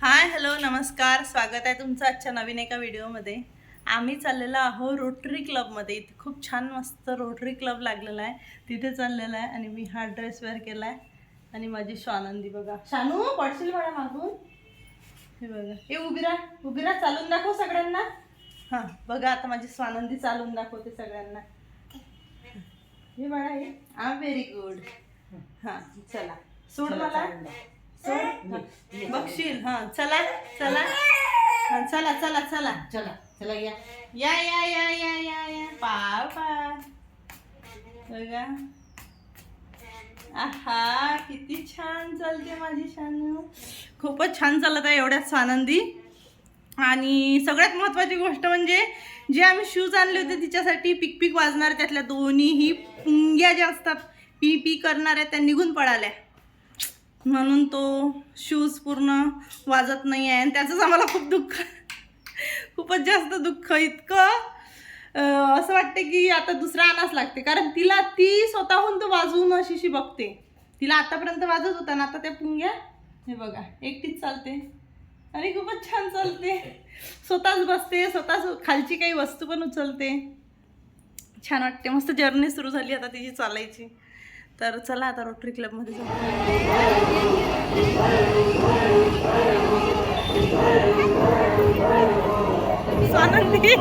Hi hello नमस्कार. स्वागत आहे तुमचं आजच्या नवीन एका व्हिडिओमध्ये. आम्ही चाललेलो आहो रोटरी क्लबमध्ये इथे खूप छान मस्त रोटरी क्लब लागलेला आहे. तिथे चाललेला आहे आणि मी हा ड्रेस वेअर केला आहे आणि माझी स्वानंदी बघा. शानू पडशील मला मागून? हे बघा. हे उभी राहा उभी राहा चालून दाखव सगळ्यांना. हां बघा आता माझी स्वानंदी चालून दाखवते सगळ्यांना. हे बघा हे. आ व्हेरी गुड हां चला. सोड मला. बघशील. हां चला चला. हां चला चला चला. चला चला या. या या या या या या. पाव पा बघा. आहा किती छान चालते माझी शानू. खूपच छान चालत आहे एवढ्याच आनंदी आणि सगळ्यात महत्त्वाची गोष्ट म्हणजे जे आम्ही शूज आणले होते तिच्यासाठी पिक पिक वाजणार त्यातल्या दोन्हीही पुंग्या ज्या असतात पी पी करणाऱ्या त्या निघून पडाल्या म्हणून तो शूज पूर्ण वाजत नाही आहे आणि त्याचंच आम्हाला खूप दुःख खूपच जास्त दुःख इतकं. असं वाटते की आता दुसरा आणाच लागते. कारण तिला ती स्वतःहून तो वाजवून अशीशी बघते. तिला आतापर्यंत वाजत होता ना आता त्या पुंग्या हे बघा एकटीच चालते. आणि खूपच छान चालते. स्वतःच बसते स्वतःच खालची काही वस्तू पण उचलते. छान वाटते. मस्त जर्नी सुरू झाली आता तिची चालायची. तर चला आता रोटरी क्लबमध्ये जाऊ. स्वानंदी.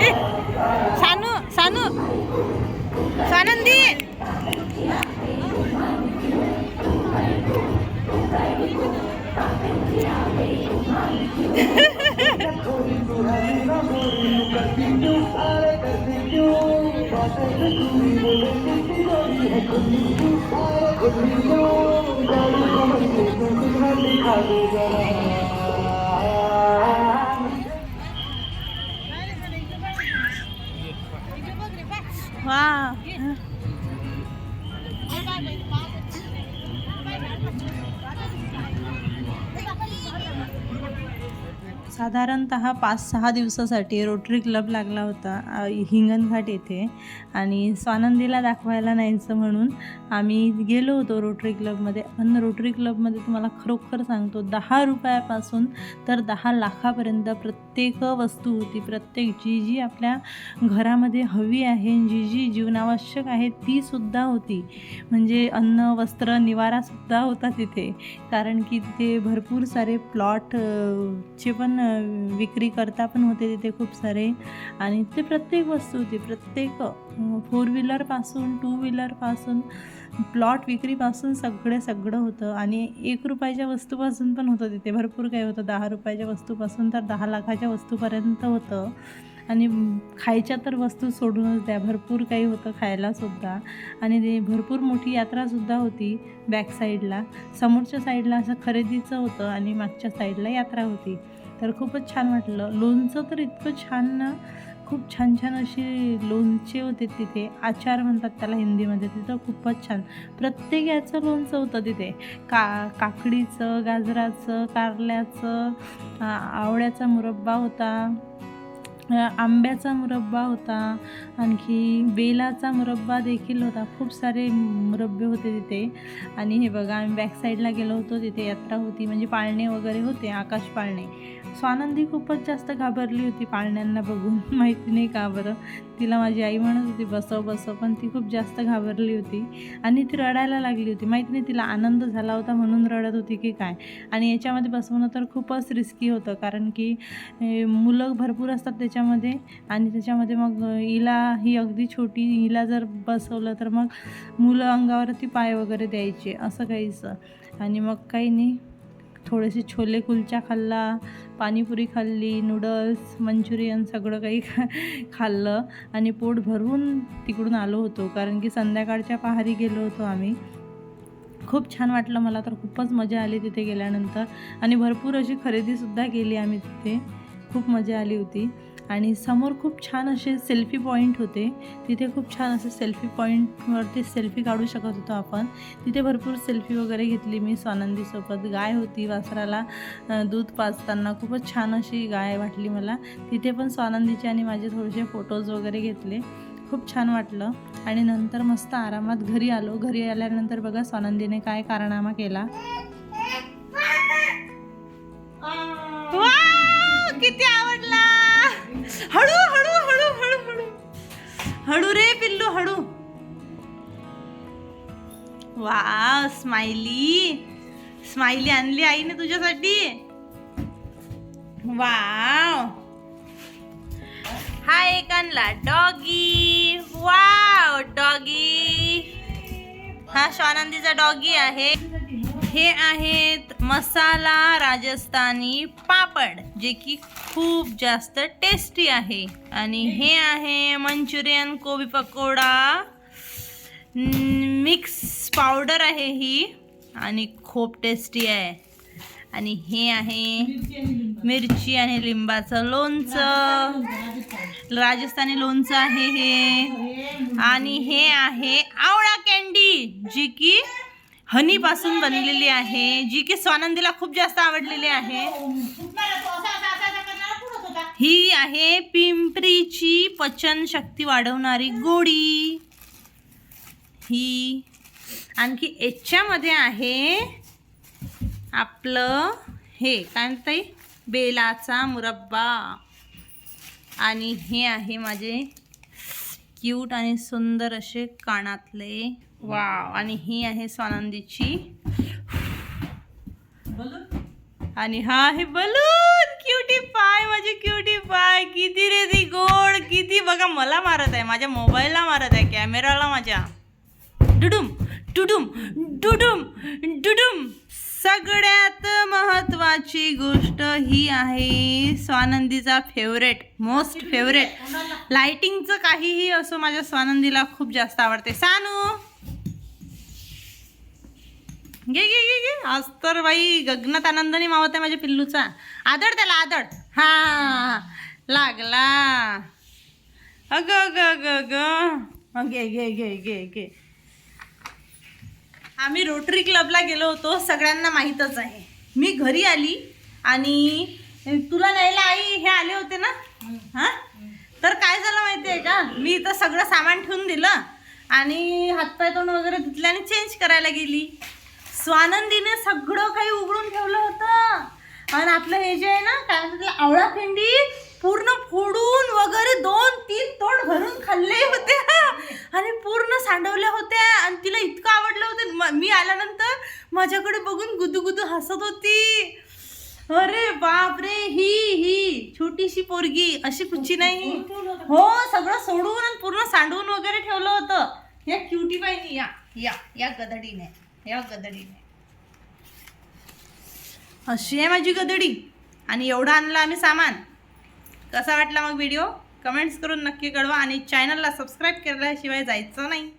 सानू सानू स्वानंदी. वा साधारणत पाच सहा दिवसासाठी रोटरी क्लब लागला होता हिंगणघाट येथे. आणि स्वानंदीला दाखवायला न्यायचं म्हणून आम्ही गेलो होतो रोटरी क्लबमध्ये पण रोटरी क्लबमध्ये तुम्हाला खरोखर सांगतो दहा रुपयापासून तर दहा लाखापर्यंत प्रत्येक वस्तू होती. प्रत्येक जी जी आपल्या घरामध्ये हवी आहे जी जी जीवनावश्यक आहे तीसुद्धा होती. म्हणजे अन्न वस्त्र निवारासुद्धा होता तिथे. कारण की तिथे भरपूर सारे प्लॉट चे पण विक्री करता पण होते तिथे खूप सारे. आणि ते प्रत्येक वस्तू होती. प्रत्येक फोर व्हीलरपासून टू व्हीलरपासून प्लॉट विक्रीपासून सगळे सगळं होतं. आणि एक रुपयाच्या वस्तूपासून पण होतं तिथे. भरपूर काही होतं. दहा रुपयाच्या वस्तूपासून तर दहा लाखाच्या वस्तूपर्यंत होतं. आणि खायच्या तर वस्तू सोडूनच द्या. भरपूर काही होतं खायलासुद्धा आणि ते भरपूर मोठी यात्रासुद्धा होती बॅक साईडला समोरच्या साईडला असं खरेदीचं होतं आणि मागच्या साईडला यात्रा होती. तर खूपच छान वाटलं. लोणचं तर इतकं छान ना खूप छान छान अशी लोणचे होते तिथे. आचार म्हणतात त्याला हिंदीमध्ये तिथं खूपच छान. प्रत्येक याचं लोणचं होतं तिथे. का काकडीचं गाजराचं कारल्याचं आवळ्याचा मुरब्बा होता. आंब्याचा मुरब्बा होता आणखी बेलाचा मुरब्बा देखील होता. खूप सारे मुरब्बे होते तिथे. आणि हे बघा आम्ही बॅक साईडला गेलो होतो तिथे यात्रा होती. म्हणजे पाळणे वगैरे होते आकाश पाळणे. स्वानंदी खूपच जास्त घाबरली होती पाळण्यांना बघून. माहिती नाही का बरं? तिला माझी आई म्हणत होती बसव बसव. पण ती खूप जास्त घाबरली होती. आणि ती रडायला लागली होती. माहिती नाही तिला आनंद झाला होता म्हणून रडत होती की काय? आणि याच्यामध्ये बसवणं तर खूपच रिस्की होतं. कारण की मुलं भरपूर असतात त्याच्यामध्ये. आणि त्याच्यामध्ये मग हिला ही अगदी छोटी हिला जर बसवलं तर मग मुलं अंगावरती पाय वगैरे द्यायचे. असं काहीचं आणि मग काही नाही. थोडेसे छोले कुलचा खाल्ला पाणीपुरी खाल्ली नूडल्स मंचुरियन सगळं काही खा खाल्लं. आणि पोट भरून तिकडून आलो होतो कारण की संध्याकाळच्या पहारी गेलो होतो आम्ही. खूप छान वाटलं मला तर खूपच मजा आली तिथे गेल्यानंतर. आणि भरपूर अशी खरेदीसुद्धा केली आम्ही तिथे. खूप मजा आली होती. आणि समोर खूप छान असे सेल्फी पॉईंट होते. तिथे खूप छान असे सेल्फी पॉईंटवरती सेल्फी काढू शकत होतो आपण. तिथे भरपूर सेल्फी वगैरे घेतली मी स्वानंदीसोबत गाय होती वासराला दूध पाजताना. खूपच छान अशी गाय वाटली मला. तिथे पण स्वानंदीचे आणि माझे थोडेसे फोटोज वगैरे घेतले. खूप छान वाटलं. आणि नंतर मस्त आरामात घरी आलो. घरी आल्यानंतर बघा स्वानंदीने काय कारनामा केला. किती आवडला! हळू हळू हळू हळू हळू. हळू रे पिल्लू हळू. वा स्माइली. स्माइली आणली आईने तुझ्यासाठी. वाव. हा एक आणला डॉगी. Wow doggy. हा स्वानंदीचा डॉगी आहे. हे आहेत मसाला राजस्थानी पापड जे की खूप जास्त टेस्टी आहे. आणि हे आहे मंचुरियन कोबी पकोडा. मिक्स पावडर आहे ही आणि खूप टेस्टी आहे. आणि हे आहे मिरची आणि लिंबाचं लोणचं. राजस्थानी लोणचं आहे हे. आणि हे आहे आवळा कॅन्डी जी की हनी पासून बनलेली आहे जी की स्वानंदीला खूप जास्त आवडलेली आहे. ही आहे पिंपरीची पचन शक्ती वाढवणारी गोडी. ही आणखी याच्यामध्ये आहे आपलं हे काय म्हणताय बेलाचा मुरब्बा. आणि हे आहे माझे क्यूट आणि सुंदर असे कानातले. वाव. आणि ही आहे स्वानंदीची. आणि हा आहे बलून. क्युटी पाय माझी क्युटी पाय किती रे ती गोड किती. बघा मला मारत आहे. माझ्या मोबाईलला मारत आहे कॅमेराला माझ्या. डुडुम डुडुम डुडुम डुडुम. सगळ्यात महत्वाची गोष्ट ही आहे स्वानंदीचा फेवरेट मोस्ट फेवरेट लाइटिंगचं काहीही असो माझ्या स्वानंदीला खूप जास्त आवडते. सानू! घे घे घे घे. आज तर बाई गगनात आनंदाने मावत आहे माझ्या पिल्लूचा. आदळ त्याला आदळ. हा लागला. अग अग अग अग. घे घे घे घे घे. आम्ही रोटरी क्लबला गेलो होतो सगळ्यांना माहीतच आहे. मी घरी आली आणि तुला न्यायला आई हे आले होते ना? हां? तर काय झालं माहिती आहे का? मी इथं सगळं सामान ठेवून दिलं आणि हातपाय तोंड वगैरे धुतले आणि चेंज करायला गेली. स्वानंदीने सगळं काही उघडून ठेवलं होतं. आणि आपलं हे जे आहे ना काय म्हणतात आवळा भेंडी पूर्ण फोडून वगैरे दोन तीन तोंड भरून खाल्ले होते. आणि पूर्ण सांडवल्या होत्या. आणि तिला इतकं आवडलं होतं म- आल्यानंतर माझ्याकडे बघून गुदू गुदू हसत होती. अरे बाप रे ही ही छोटीशी पोरगी. अशी कुठची नाही. हो सगळं सोडून आणि पूर्ण सांडवून वगैरे ठेवलं होतं. या क्युटी बाईनी या या या गदडीने या गदडीने. अशी आहे माझी गदडी. आणि एवढं आणलं आम्ही सामान. कसा वाटला मग व्हिडिओ कमेंट्स करून नक्की कळवा आणि चॅनलला सबस्क्राईब केल्याशिवाय जायचं नाही.